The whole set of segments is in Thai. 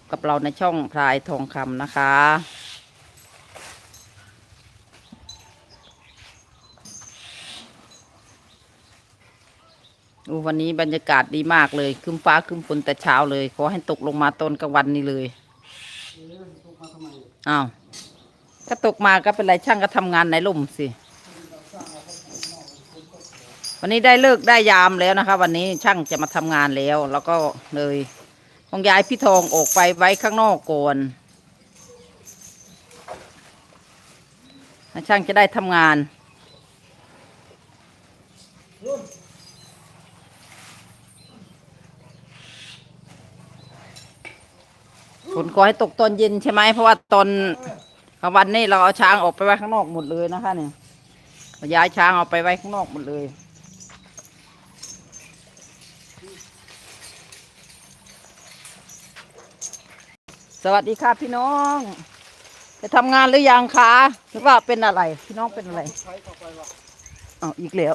บกับเราในช่องพลายทองคำนะคะดูวันนี้บรรยากาศดีมากเลยคึ้มฟ้าคึ้มฝนแต่เช้าเลย ขอให้ตกลงมาตอนกลางวันนี้เลย อ้าวก็ตกมาก็เป็นไรช่างก็ทำงานในร่มสิ วันนี้ได้เลิกได้ยามแล้วนะคะ วันนี้ช่างจะมาทำงานแล้ว แล้วก็เลย คงย้ายพี่ทองออกไปไว้ข้างนอกก่อนแล้วช่างจะได้ทำงาน ฝนขอให้ตกตอนเย็นใช่ไหม เพราะว่าตอนกลางวันนี่เราเอาช้างออกไปไว้ข้างนอกหมดเลยนะคะเนี่ยย้ายช้างออกไปไว้ข้างนอกหมดเลย สวัสดีค่ะพี่น้องจะทำงานหรือยังคะหรือว่าเป็นอะไร พี่น้องเป็นอะไรใช้ต่อไปว่ะอ้าวอีกแล้ว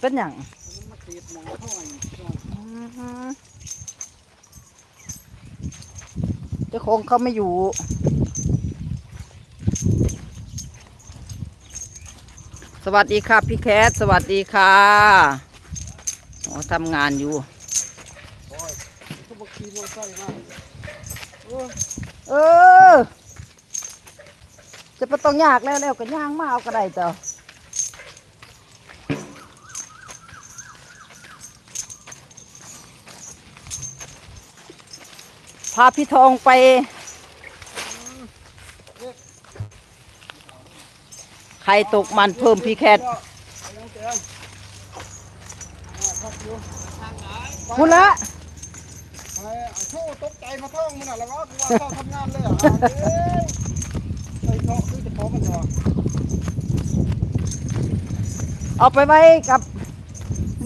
เป็นอย่างมันมาตีดหนังเข้าไอ้จ้าของเขาไม่อยู่สวัสดีค่ะพี่แคทสวัสดีค่ะอ๋อทำงานอยู่ เอกขี่มอเตอร์ไซมาโอ้ยเออ จะไปต้องยากแล้วแล้วก็ย่างมาเอาก็ได้เจ้าพาพี่ทองไปใครตกมันเพิ่มพี่แคทคุณละ ไปเอาโชว์ตกใจมาท่องมันน่ะแล้วว่ากูว่าเข้าทำงานเลยอะเอ้ยไอ้เนาะคือจะพอมันเหรอเอาไปไว้กับ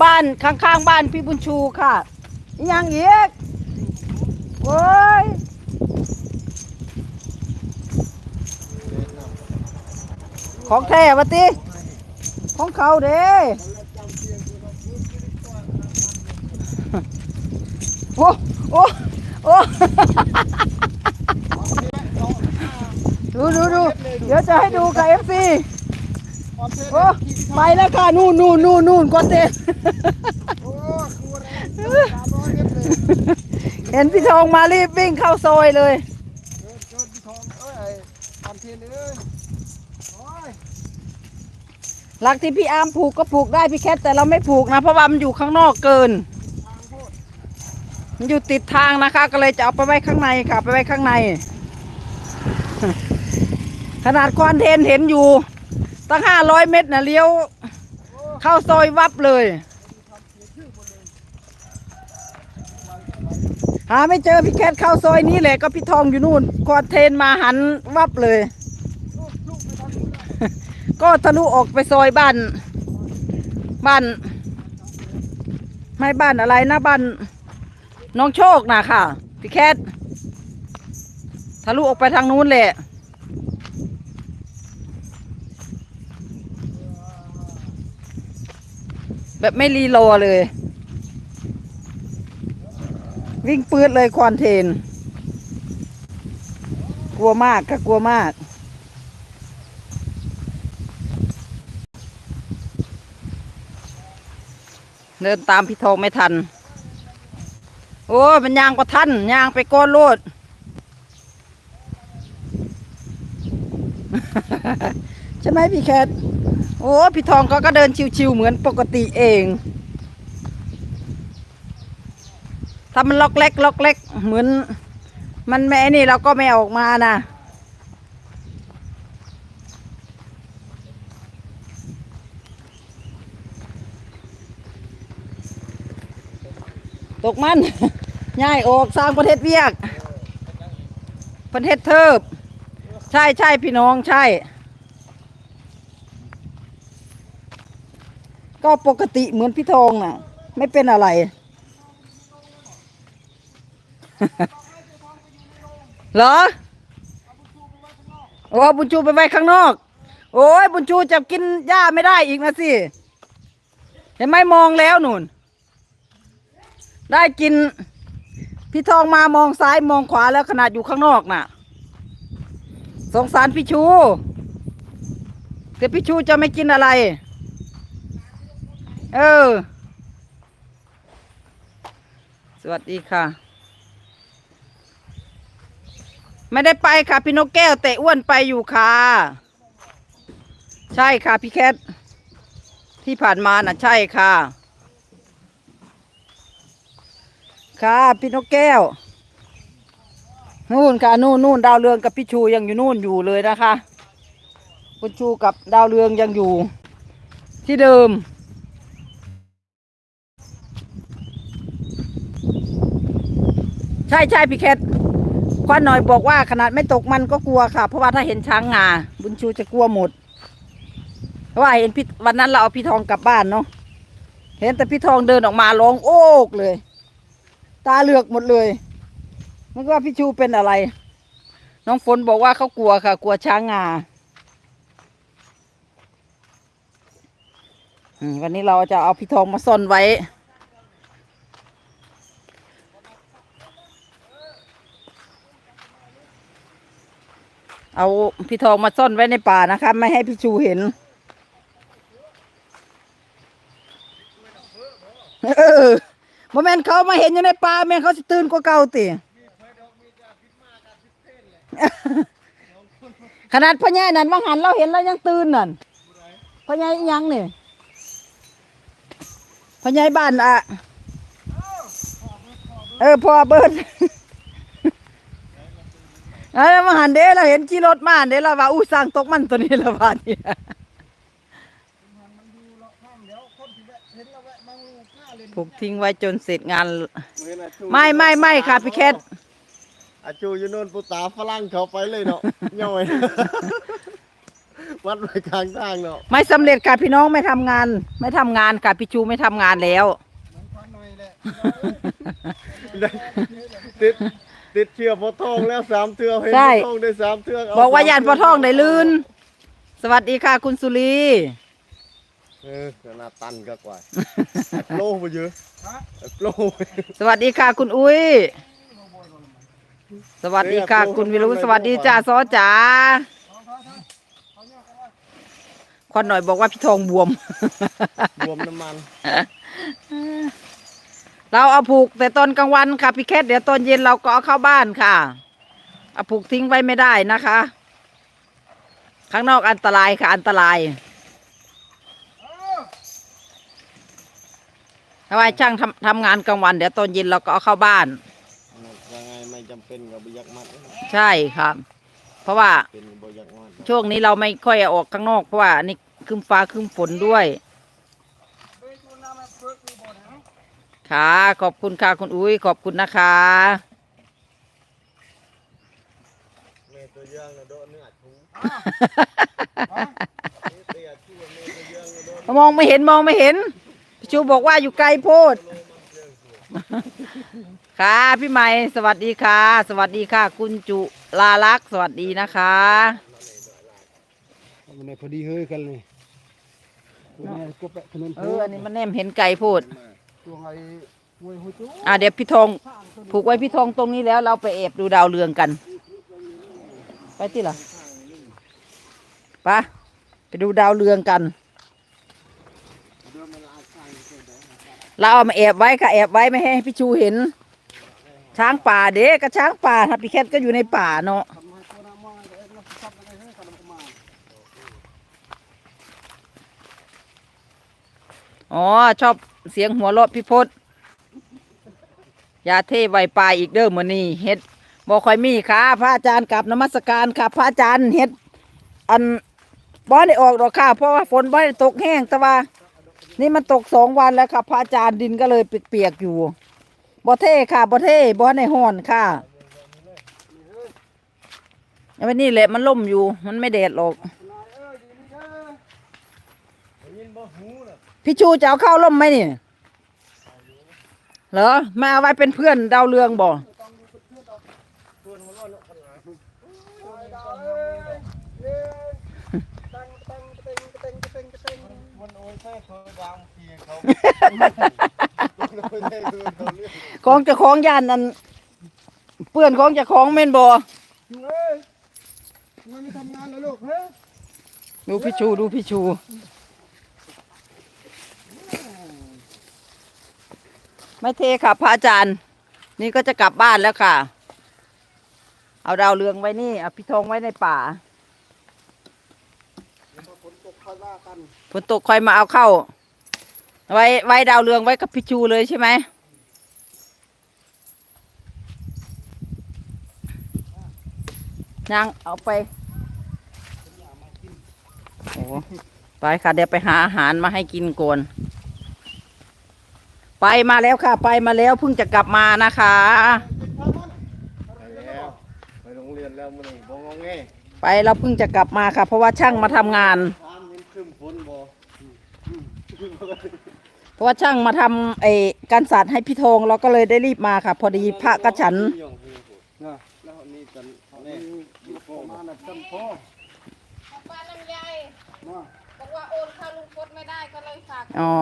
บ้านข้างๆบ้านพี่บุญชูค่ะอีกอยังอีกโอ้ยของแท้วะติของเขาเด้โอ้ โอ้โอ้ดูดูดูเดี๋ยวจะให้ดูกับเอฟซีโอ้ไปแล้วค่ะ นู่นนู่นนู่นนู่นก็เต้นเห็นพี่ทองมารีบวิ่งเข้าซอยเลยหลักที่พี่อามผูกก็ผูกได้พี่แคทแต่เราไม่ผูกนะ เพราะว่ามันอยู่ข้างนอกเกิน มันอยู่ติดทางนะคะ ก็เลยจะเอาไปไว้ข้างในค่ะ ไปไว้ข้างใน ขนาดคอนเทนเห็นอยู่ ตั้งห้าร้อยเมตรนะเลี้ยว เข้าซอยวับเลย หาไม่เจอพี่แคทเข้าซอยนี้แหละก็พี่ทองอยู่นู่นคอนเทนมาหันวับเลย ก็ทะลุออกไปซอยบ้าน บ้าน ไม่บ้านอะไรนะบ้าน น้องโชคนะค่ะ พี่แคททะลุออกไปทางนู้นแหละแบบไม่รีรอเลย วิ่งปืดเลยควอนเทน กลัวมากก็กลัวมากเดินตามพี่ทองไม่ทัน โอ้ยมันยางกว่าท่านยางไปก้อนโลด ใช่ไหมพี่แคทโอ้พี่ทองก็ก็เดินชิวๆเหมือนปกติเองถ้ามันล็อกเล็กล็อกเล็กเหมือน มันแม่นี่เราก็ไม่ออกมานะ กมันง่ายออกสร้างประเทศเวียก ประเทศเทิบ ใช่ใช่พี่น้องใช่ ก็ปกติเหมือนพี่ทองน่ะ ไม่เป็นอะไร เหรอโอ้บุญชูไปไว้ข้างนอก โอ้ยบุญชูจะกินหญ้าไม่ได้อีกนะสิ เห็นไหมมองแล้วหนุน ได้กิน พี่ทองมามองซ้ายมองขวาแล้วขนาดอยู่ข้างนอกน่ะ สงสารพี่ชูแต่พี่ชูจะไม่กินอะไร เออ สวัสดีค่ะ ไม่ได้ไปค่ะ พี่นกแก้วแต่อ้วนไปอยู่ค่ะ ใช่ค่ะ พี่แคทที่ผ่านมาน่ะ ใช่ค่ะ ค่ะพี่นกแก้ว นู่นค่ะนู่นนู่นดาวเรืองกับพี่ชูยังอยู่นู่นอยู่เลยนะคะคุณชูกับดาวเรืองยังอยู่ ที่เดิม ใช่ใช่พี่แคทควันหน่อยบอกว่าขนาดไม่ตกมันก็กลัวค่ะ เพราะว่าถ้าเห็นช้างงาบุญชูจะกลัวหมด เพราะว่าเห็นพี่วันนั้นเราเอาพี่ทองกลับบ้านเนาะเห็นแต่พี่ทองเดินออกมาร้องโอกเลย ตาเหลือกหมดเลยมันก็ว่าพี่ชูเป็นอะไร น้องฝนบอกว่าเขากลัวค่ะ กลัวช้างงาวันนี้เราจะเอาพี่ทองมาซ่อนไว้ เอาพี่ทองมาซ่อนไว้ในป่านะคะ ไม่ให้พี่ชูเห็น เออ โมแมนเขามาเห็นอยู่ในป่าแม่นเขาสิตื่นกว่าเก่าติขนาดพ่อใหญ่นั่นว่าหันเราเห็นแล้วยังตื่นนั่นพ่อใหญ่อิยังนี่พ่อใหญ่บ้านอะเออพ่อเบิร์ดเอ้ยมาหันเด้เราเห็นขี่รถมาเด้เราว่าอู้สร้างตกมันตัวนี้ละบาดเนี่ย ผูกทิ้งไว้จนเสร็จงานไม่น่าชูไม่ไม่ไม่ค่ะพี่แคทอาจูอยู่โน่นปุตาฝรั่งเขาไปเลยเนาะย่อยวัดไว้กลางทางเนาะไม่สำเร็จค่ะพี่น้องไม่ทำงาน ไม่ทำงานค่ะพี่ชูไม่ทำงานแล้วมันควันหน่อยแหละติดติดเชื้อพอทองแล้วสามเทือกเห็นใช่พอทองได้สามเทือกเบอกว่าสมยานพ่อท่องได้ลื่น สวัสดีค่ะคุณสุรี เออขนาดตันก็กว่าแอปโลไปเยอะแอปโลสวัสดีค่ะคุณอุ้ย สวัสดีค่ะคุณวิรุธสวัสดีจ้าซอจ๋าควันหน่อยบอกว่าพี่ทองบวมรวมน้ำมัน เราเอาผูกแต่ตอนกลางวันค่ะพี่แคทเดี๋ยวตอนเย็นเราก็เอาเข้าบ้านค่ะ เอาผูกทิ้งไว้ไม่ได้นะคะ ข้างนอกอันตรายค่ะอันตราย ถ้าว่าช่างทำทำงานกลางวันเดี๋ยวตอนเย็นเราก็เอาเข้าบ้าน ยังไงไม่จำเป็นกับบยักมัดใช่ครับ เพราะว่าเป็นบยักมัดช่วงนี้เราไม่ค่อยออกข้างนอกเพราะว่าอันนี้ครึมฟ้าครึมฝนด้วย ค่ะขอบคุณค่ะคุณอุ้ยขอบคุณนะคะ เมตัวย่างนะโดนเนื้อถุงเตียชั่วเมตัวย่างนะโดน มองไม่เห็นมองไม่เห็น พี่ชูบอกว่าอยู่ไกลโพด ค่ะ พี่ใหม่สวัสดีค่ะ สวัสดีค่ะ คุณจุลาลักษณ์สวัสดีนะคะมันในพอดีเฮ้ยกันเลยตัวนี้ก็แปะถนนเอออันนี้มันแนมเห็นไก่โพดตัวไอ้มวยหัวจุ๊อะเดี๋ยวพี่ทองผูกไว้พี่ทองตรงนี้แล้วเราไปแอบดูดาวเรืองกัน ไปที่ละปะไปดูดาวเรืองกัน เราเอามาแอบไว้ค่ะแอบไว้ไม่ให้พี่ชูเห็น ช้างป่าเด็กก็ช้างป่าถ้าพี่แคทก็อยู่ในป่าเนาะอ๋อชอบเสียงหัวเราะพี่พศยาเทไวปลายอีกเด้อมือนี่เฮ็ดบอคอยมีค่ะพระอาจารย์กลับนมัสการค่ะพระอาจารย์เฮ็ดอันบ่ได้ออกดอกค่ะเพราะว่าฝนบ่ได้ตกแห้งแต่ว่า นี่มันตกสองวันแล้วค่ะ พระอาจารย์ดินก็เลยเปียกๆอยู่บ่เท่ค่ะบ่เท่บ่ในห้อนค่ะเอาไว้นี่แหละมันล่มอยู่ มันไม่แดดหรอกยินบ่หูน่ะพี่ชูจะเอาเข้าร่มไหมนี่ เหรอม่เอาไว้เป็นเพื่อนดาวเรืองบ่ ตัวหัวร้อนขนาดตั้งตั้งเต็งเต็งเต็งเต็งวันโอ้ยแท้เธอดาวเพียเขาไม่ใช่คือเขาเรียกของจะของย่านนั้นเปื้อนของจะของเม่นบอดูพี่ชูดูพี่ชูไม่เทค่ะพระอาจารย์ นี่ก็จะกลับบ้านแล้วค่ะ เอาดาวเรืองไว้นี่เอาพี่ทองไว้ในป่าฝนตกค่อยว่ากันฝนตกค่อยมาเอาเข้า ไว้ไว้ดาวเรืองไว้กับพี่ชูเลยใช่ไหมยังเอาไปโอ้ไปค่ะเดี๋ยวไปหาอาหารมาให้กินก่อนไปมาแล้วค่ะ ไปมาแล้วเพิ่งจะกลับมานะคะ ไปแล้วไปโรงเรียนแล้วมันบ่งงแงไปเราเพิ่งจะกลับมาค่ะ เพราะว่าช่างมาทำงานนเห็นครึ้มฝนบ่ เพราะว่าช่างมาทำไอ้การสาดให้พี่ทองเราก็เลยได้รีบมาค่ะ พอดีพระกระฉันนะแล้วนี่กันนี่มาน่ะจำพ่อป้าลำไยมาบอกว่าโอนเข้าลุงพดไม่ได้ก็เลยฝากอ๋อ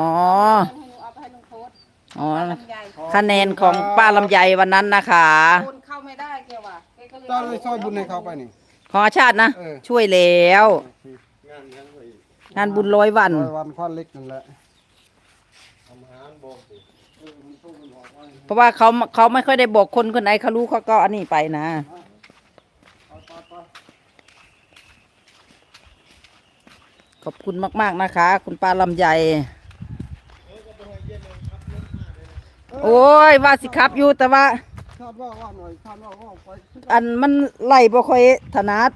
ให้หนูเอาไปให้ลุงพดอ๋อป้าลำไยคะแนนของป้าลำไยวันนั้นนะคะ โอนเข้าไม่ได้แกว่ะแกก็เลยเจ้าเลยซอยบุญให้เขาไปนี่ ของอาชาตินะ เออ ช่วยแล้ว งานยังไปงานบุญร้อยวันร้อยวันควันเล็กนั่นแหละ เออมันต้องมันบอกว่าเพราะว่าเขาเขาไม่ค่อยได้บอกคนคนไหนเขารู้เขาก็อันนี้ไปนะเอาไปไปขอบคุณมาก ๆ นะคะ คุณป้าลำไยโอ้ยว่าสิครับอยู่แต่ว่าคาดว่าว่าหน่อยคาดว่าว่าไปอันมันไหลบ่ค่อยถนัด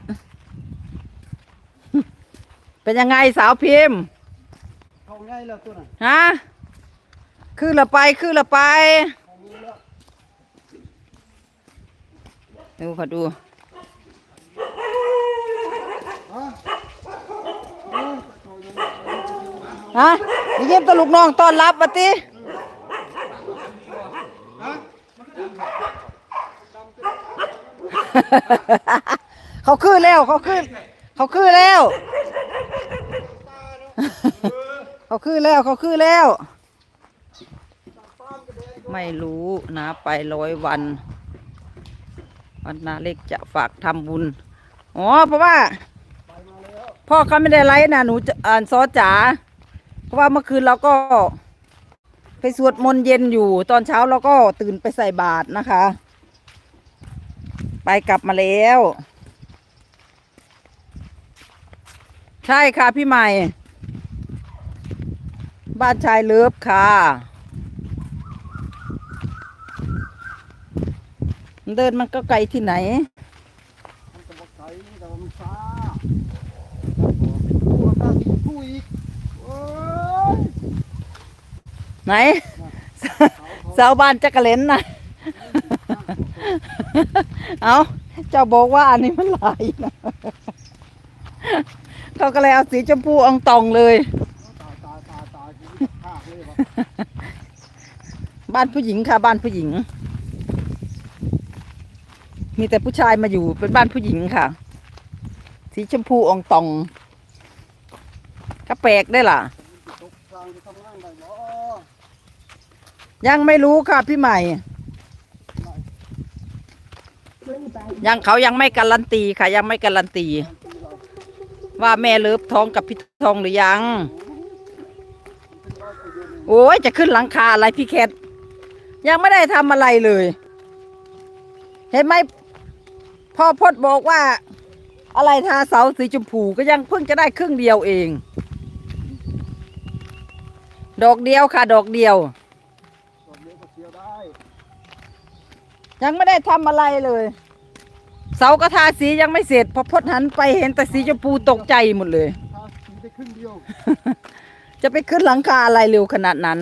เป็นยังไงสาวพิมพ์เขาง่ายแล้วตัวน่ะฮะ ขึ้นละไขึ้นละไป ดูขอดูฮะนี่ยิ่ยมตลูกน้องต้อนรับปะติเขาขึ้นแล้วเขาขึ้นเขาขึ้นแล้ว เขาขึ้นแล้วเขาขึ้นแล้ว ไม่รู้นะไปร้อยวัน วันนาเล็กจะฝากทำบุญ อ๋อ เพราะว่า พ่อเขาไม่ได้ไลฟ์นะหนูอ่านซอจ๋า เพราะว่าเมื่อคืนเราก็ ไปสวดมนต์เย็นอยู่ ตอนเช้าเราก็ตื่นไปใส่บาตรนะคะ ไปกลับมาแล้ว ใช่ค่ะพี่ใหม่ บ้านชายเลิฟค่ะ เดินมันก็ไกลที่ไหนมันจะบอกไกลแต่ว่ามันช้าผู้ก็ผู้อีกโอ้ยไหนสาวบ้านจักรเลนนะเอาเจ้าบอกว่าอันนี้มันหลายนะเขาก็เลยเอาสีชมพูอองตองเลย ตายตายตายตายภาคเลยวะ บ้านผู้หญิงค่ะบ้านผู้หญิง มีแต่ผู้ชายมาอยู่เป็นบ้านผู้หญิงค่ะ สีชมพูอองตองก็แปลกได้ล่ะ ยังไม่รู้ค่ะพี่ใหม่ ยังเขายังไม่การันตีค่ะ ยังไม่การันตี ว่าแม่เลิฟท้องกับพี่ทองหรือยัง โอ้ยจะขึ้นหลังคาอะไรพี่แคทยังไม่ได้ทำอะไรเลย เห็นไหม พ่อพดบอกว่า อะไรทาเสาสีชมพูก็ยังเพิ่งจะได้ครึ่งเดียวเอง ดอกเดียวค่ะ ดอกเดียวตอนนี้ก็เสียได้ ยังไม่ได้ทำอะไรเลย เสากระทาสียังไม่เสร็จ พอพดหันไปเห็นแต่สีชมพูตกใจหมดเลย ทาสีได้ครึ่งเดียว จะไปขึ้นหลังคาอะไรเร็วขนาดนั้น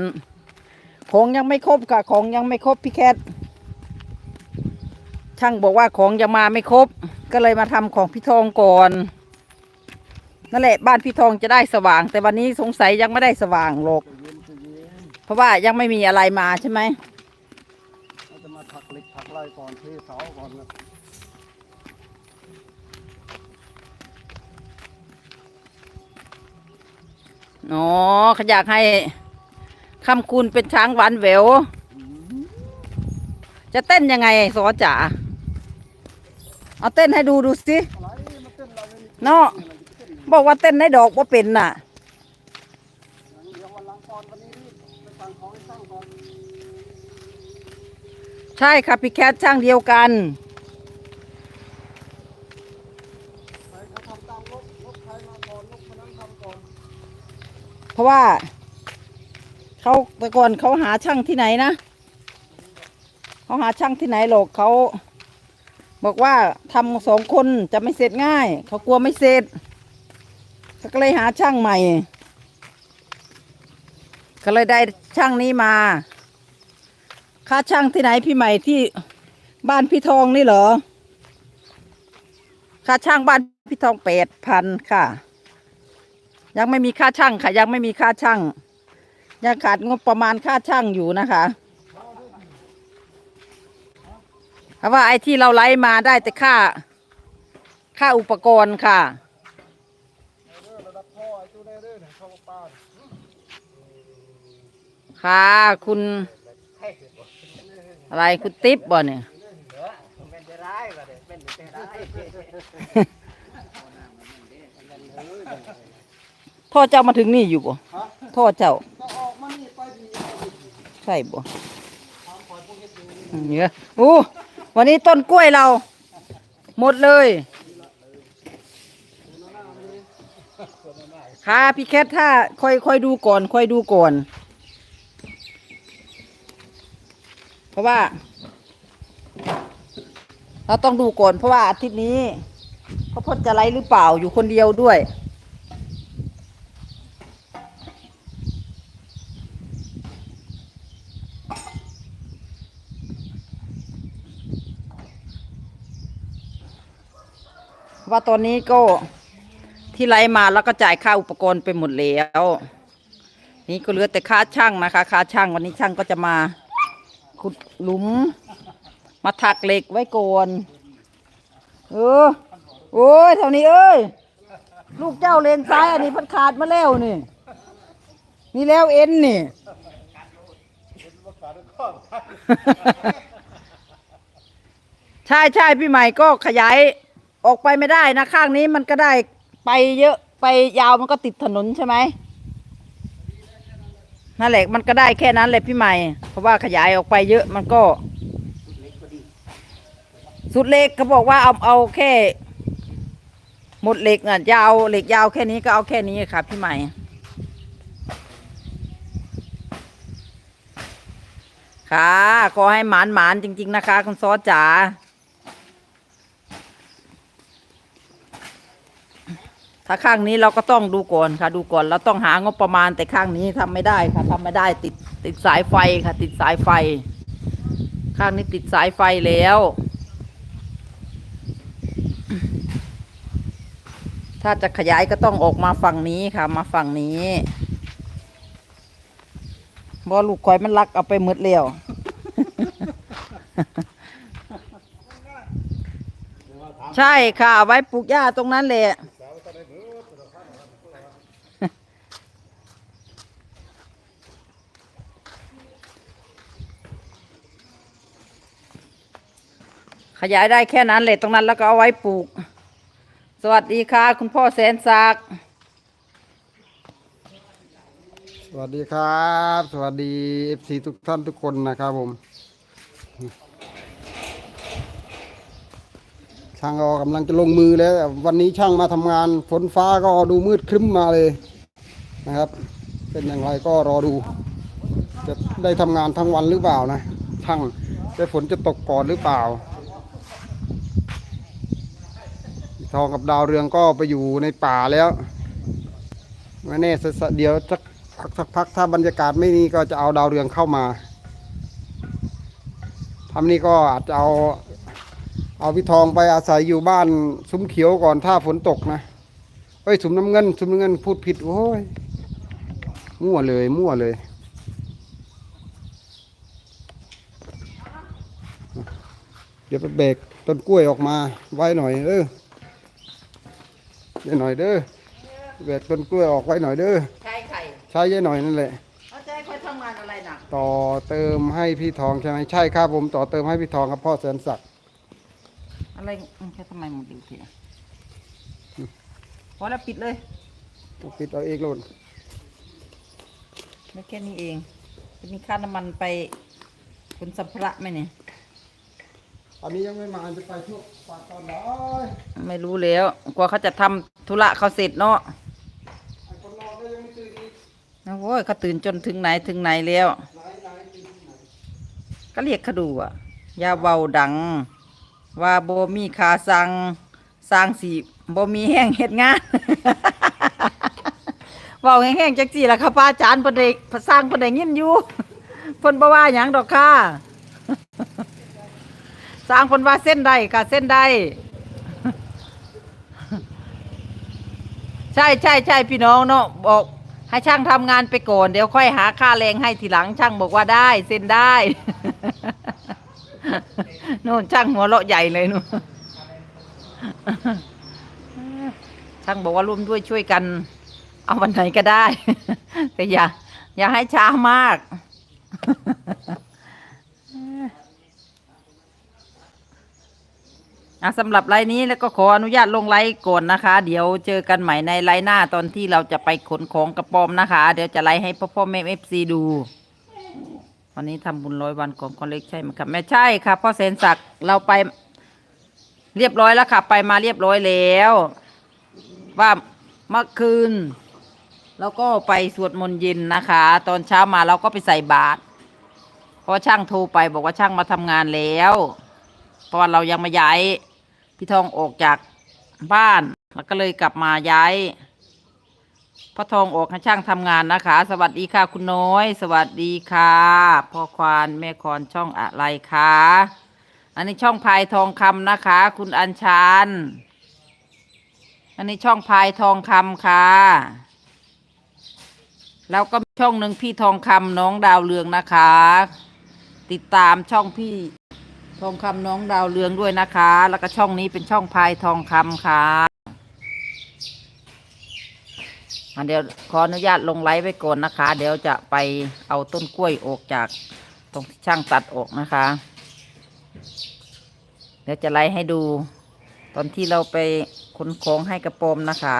ของยังไม่ครบค่ะ ของยังไม่ครบพี่แคท ช่างบอกว่าของยังมาไม่ครบ ก็เลยมาทำของพี่ทองก่อน นั่นแหละบ้านพี่ทองจะได้สว่าง แต่วันนี้สงสัยยังไม่ได้สว่างหรอก เพราะว่ายังไม่มีอะไรมาใช่ไหมเราจะมาถักเหล็กถักไรก่อนเทเสาก่อนนะอ๋อเขาอยากให้คำคุณเป็นช้างหวานแหวว จะเต้นยังไงสอจ๋า เอาเต้นให้ดูดูสิเนอะไรไม่มีเนาะบอกว่าเต้นในดอกว่าเป็นน่ะเดี๋ยววันหลังก่อนวันนี้รีบไปสั่งของใช่ค่ะพี่แคทช่างเดียวกันเขาทำตามงบงบใครมาก่อนงบคนนั้นทำก่อนเพราะว่าเขาแต่ก่อนเขาหาช่างที่ไหนนะเขาหาช่างที่ไหนหรอกเขา บอกว่าทำสองคนจะไม่เสร็จง่าย เขากลัวไม่เสร็จเขาก็เลยหาช่างใหม่ ก็เลยได้ช่างนี้มา ค่าช่างที่ไหนพี่ใหม่ที่บ้านพี่ทองนี่เหรอ ค่าช่างบ้านพี่ทองแปดพันค่ะ ยังไม่มีค่าช่างค่ะ ยังไม่มีค่าช่างยังขาดงบประมาณค่าช่างอยู่นะคะ เพราะว่าไอ้ที่เราไล่มาได้แต่ค่า ค่าอุปกรณ์ค่ะค่ะคุณอะไรคุณติ๊บบ่เนี่ยเป็นจะร้ายก็ได้เป็นจะร้ายท่อเจ้ามาถึงนี่อยู่บ่ฮะท่อเจ้าใช่บ่อืมเนี่ยโอ้ วันนี้ต้นกล้วยเรา หมดเลยค่ะพี่แคทถ้าค่อยค่อยดูก่อนค่อยดูก่อน เพราะว่า เราต้องดูก่อนเพราะว่าอาทิตย์นี้เขาพจน์จะไลฟ์หรือเปล่าอยู่คนเดียวด้วย ว่าตอนนี้ก็ที่ไลมาแล้วก็จ่ายค่าอุปกรณ์ไปหมดแล้ว นี่ก็เหลือแต่ค่าช่างนะคะ ค่าช่างวันนี้ช่างก็จะมาขุดหลุม มาถักเหล็กไว้ก่อนเออโอ้ยเท่านี้เอ้ยลูกเจ้าเลนซ้ายอันนี้พันขาดมาแล้วนี่ นี่แล้วเอ็นนี่ใช่ใช่พี่ใหม่ก็ขยาย ออกไปไม่ได้นะข้างนี้มันก็ได้ไปเยอะไปยาวมันก็ติดถนนใช่ไหมนั่นแหละมันก็ได้แค่นั้นแหละพี่ใหม่ เพราะว่าขยายออกไปเยอะมันก็ สุดเล็กเขาบอกว่าเอาเอาแค่ หมดเหล็กอะยาวเหล็กยาวแค่นี้ก็เอาแค่นี้ค่ะพี่ใหม่ ค่ะขอให้หมานหมานจริง ๆ นะคะ คุณซอสจ๋า ถ้าข้างนี้เราก็ต้องดูก่อนค่ะ ดูก่อนเราต้องหางบประมาณแต่ข้างนี้ทำไม่ได้ค่ะทำไม่ได้ติดติดสายไฟค่ะ ติดสายไฟ ข้างนี้ติดสายไฟแล้ว ถ้าจะขยายก็ต้องออกมาฝั่งนี้ค่ะ มาฝั่งนี้บอลูกคอยมันลักเอาไปหมดแล้วใช่ค่ะ ไว้ปลูกหญ้าตรงนั้นแหละ ขยายได้แค่นั้นเลยตรงนั้นแล้วก็เอาไว้ปลูก สวัสดีค่ะ คุณพ่อแสนศักดิ์สวัสดีครับ สวัสดีเอฟซีทุกท่านทุกคนนะครับผมช่างก็กำลังจะลงมือแล้ว วันนี้ช่างมาทำงานฝนฟ้าก็ดูมืดครึ้มมาเลยนะครับ เป็นอย่างไรก็รอดู จะได้ทำงานทั้งวันหรือเปล่านะช่างแต่ฝนจะตกก่อนหรือเปล่า ทองกับดาวเรืองก็ไปอยู่ในป่าแล้วไม่แน่สักเดียวสักพักสักพักถ้าบรรยากาศไม่ดีก็จะเอาดาวเรืองเข้ามาทำนี้ก็อาจจะเอาเอาพี่ทองไปอาศัยอยู่บ้านซุ้มเขียวก่อนถ้าฝนตกนะเฮ้ยซุ้มน้ำเงินซุ้มน้ำเงินพูดผิดโอ้ยมั่วเลยมั่วเลยเดี๋ยวไปเบรกต้นกล้วยออกมาไว้หน่อยเออ เดี๋ยวหน่อยเด้อเบรกต้นกล้วยออกไว้หน่อยเด้อใช่ไข่ใช้เยอะหน่อยนั่นแหละเขาจะให้ค่อยทำงานอะไรหนักต่อเติมให้พี่ทองใช่ไหมใช่ครับผมต่อเติมให้พี่ทองครับพ่อแสนศักดิ์อะไรอืมแค่ทำไมหมดเดียวเทียพอแล้วปิดเลยปิดเอาเองโลดไม่แค่นี้เองจะมีค่าน้ำมันไปขนสัมภาระไหมเนี่ย อันนี้ยังไม่มาจะไปช่วงปากตอนไหนไม่รู้แล้วกลัวเขาจะทำธุระเขาเสร็จเนาะไอ้คนนอก็ยังไม่ตื่นอีกโอ้ยเขาตื่นจนถึงไหนถึงไหนแล้ว ไหนไหนตื่นที่ไหนก็เรียกเขาดูอะอยาเบาดัง ว่าโบมีคาสังสร้างสีโบมีแห้งเห็ดงานเว้าแห้งๆจักจีล่ะค่ะป้าอาจารย์เพิ่นได้สร้างเพนได้ยินอยู่เพนบ่ว่าหยังดอกค่ะ สร้างเพิ่นว่าเส้นใดค่ะเส้นใดใช่ใช่ใช่พี่น้องเนาะบอกให้ช่างทำงานไปก่อน เดี๋ยวค่อยหาค่าแรงให้ทีหลังช่างบอกว่าได้เซ็นได้โน่นช่างหัวเราะใหญ่เลยนู่นช่างบอกว่าร่วมด้วยช่วยกัน เอาวันไหนก็ได้ แต่อย่า อย่าให้ช้ามาก อะสำหรับไลน์นี้แล้วก็ขออนุญาตลงไลน์ก่อนนะคะ เดี๋ยวเจอกันใหม่ในไลน์หน้าตอนที่เราจะไปขนของกระปอมนะคะ เดี๋ยวจะไลน์ให้พ่อพ่อแม่เอฟซีดูวันนี้ทำบุญร้อยวันของคนเล็กใช่ไหมครับแม่ใช่ค่ะพ่อเสนศักดิ์เราไปเรียบร้อยแล้วค่ะ ไปมาเรียบร้อยแล้ว ว่าเมื่อคืนเราก็ไปสวดมนต์เย็นนะคะ ตอนเช้ามาเราก็ไปใส่บาตรพราะช่างโทรไปบอกว่าช่างมาทำงานแล้ว เพราะว่าเรายังมาย้ายพี่ทองออกจากบ้าน แล้วก็เลยกลับมาย้ายพ่อทองออกให้ช่างทำงานนะคะ สวัสดีค่ะคุณน้อย สวัสดีค่ะพ่อควานแม่คอนช่องอะไรคะอันนี้ช่องพายทองคำนะคะ คุณอัญชันอันนี้ช่องพายทองคำค่ะแล้วก็ช่องหนึ่งพี่ทองคำน้องดาวเรืองนะคะ ติดตามช่องพี่ ทองคำน้องดาวเรืองด้วยนะคะ แล้วก็ช่องนี้เป็นช่องพายทองคำค่ะอะเดี๋ยวขออนุญาตลงไลฟ์ไว้ก่อนนะคะ เดี๋ยวจะไปเอาต้นกล้วยออกจาก ตรงช่างตัดออกนะคะ เดี๋ยวจะไลฟ์ให้ดู ตอนที่เราไปขนของให้กระปรมนะคะ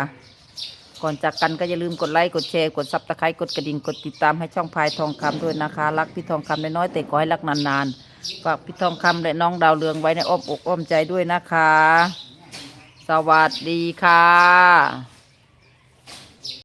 ก่อนจากกันก็อย่าลืมกดไลค์กดแชร์กดซับสไครต์กดกระดิ่งกดติดตามให้ช่องพายทองคำด้วยนะคะ รักพี่ทองคำน้อยๆแต่ขอให้รักนานๆ ฝากพี่ทองคำและน้องดาวเรืองไว้ในอ้อมอกอ้อมใจด้วยนะคะ สวัสดีค่ะ